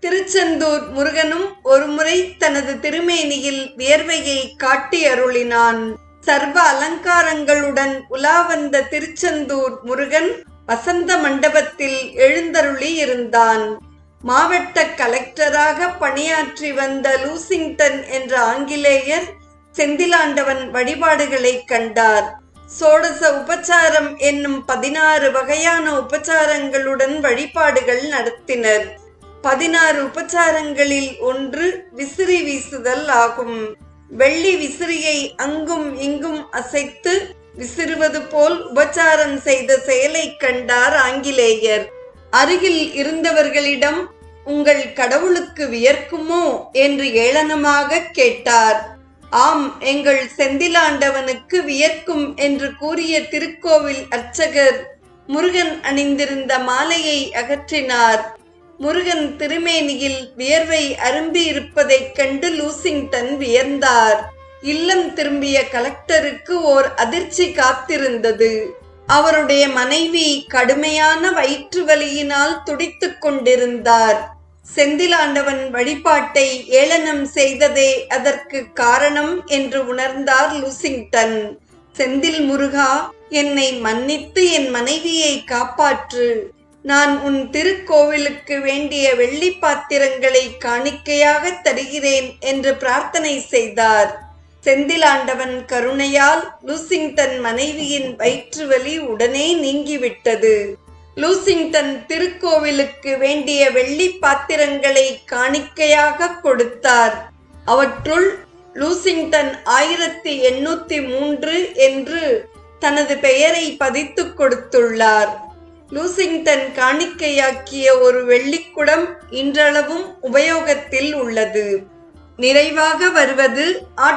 திருச்செந்தூர் முருகனும் ஒருமுறை தனது திருமேனியில் வியர்வையை காட்டி அருளினான். சர்வ அலங்காரங்களுடன் உலா வந்த திருச்செந்தூர் முருகன் வசந்த மண்டபத்தில் எழுந்தருளி இருந்தான். மாவட்ட கலெக்டராக பணியாற்றி வந்த லூசிங்டன் என்ற ஆங்கிலேயர் செந்திலாண்டவன் வழிபாடுகளை கண்டார். சோடச உபச்சாரம் என்னும் பதினாறு வகையான உபச்சாரங்களுடன் வழிபாடுகள் நடத்தினர். பதினாறு உபச்சாரங்களில் ஒன்று விசிறி வீசுதல் ஆகும். வெள்ளி விசிறியை அங்கும் இங்கும் அசைத்து விசிறுவது போல் உபச்சாரம் செய்த செயலை கண்டார் ஆங்கிலேயர். அருகில் இருந்தவர்களிடம் உங்கள் கடவுளுக்கு வியர்க்குமோ? என்று ஏளனமாக கேட்டார். ஆம் எங்கள் செந்திலாண்டவனுக்கு வியர்க்கும் என்று கூறிய திருக்கோவில் அர்ச்சகர் முருகன் அணிந்திருந்த மாலையை அகற்றினார். முருகன் திருமேனியில் வியர்வை அரும்பி இருப்பதைக் கண்டு லூசிங்டன் வியர்ந்தார். இல்லம் திரும்பிய கலெக்டருக்கு ஓர் அதிர்ச்சி காத்திருந்தது. அவருடைய மனைவி கடுமையான வயிற்று வலியினால் துடித்துக் கொண்டிருந்தார். செந்திலாண்டவன் வழிபாட்டை ஏளனம் செய்ததே அதற்கு காரணம் என்று உணர்ந்தார் லூசிங்டன். செந்தில் முருகா என்னை மன்னித்து என் மனைவியை காப்பாற்று. நான் உன் திருக்கோவிலுக்கு வேண்டிய வெள்ளி பாத்திரங்களை காணிக்கையாக தருகிறேன் என்று பிரார்த்தனை செய்தார். செந்திலாண்டவன் கருணையால் லூசிங்டன் மனைவியின் வயிற்று வலி உடனே நீங்கிவிட்டது. லூசிங்டன் திருக்கோவிலுக்கு வேண்டிய வெள்ளி பாத்திரங்களை காணிக்கையாக கொடுத்தார். அவற்றுள் லூசிங்டன் ஆயிரத்தி எண்ணூத்தி மூன்று என்று தனது பெயரை பதித்துக் கொடுத்துள்ளார். லூசிங்டன் காணிக்கையாக்கிய ஒரு வெள்ளிக்குடம் இன்றளவும் உபயோகத்தில் உள்ளது. நிறைவாக வருவது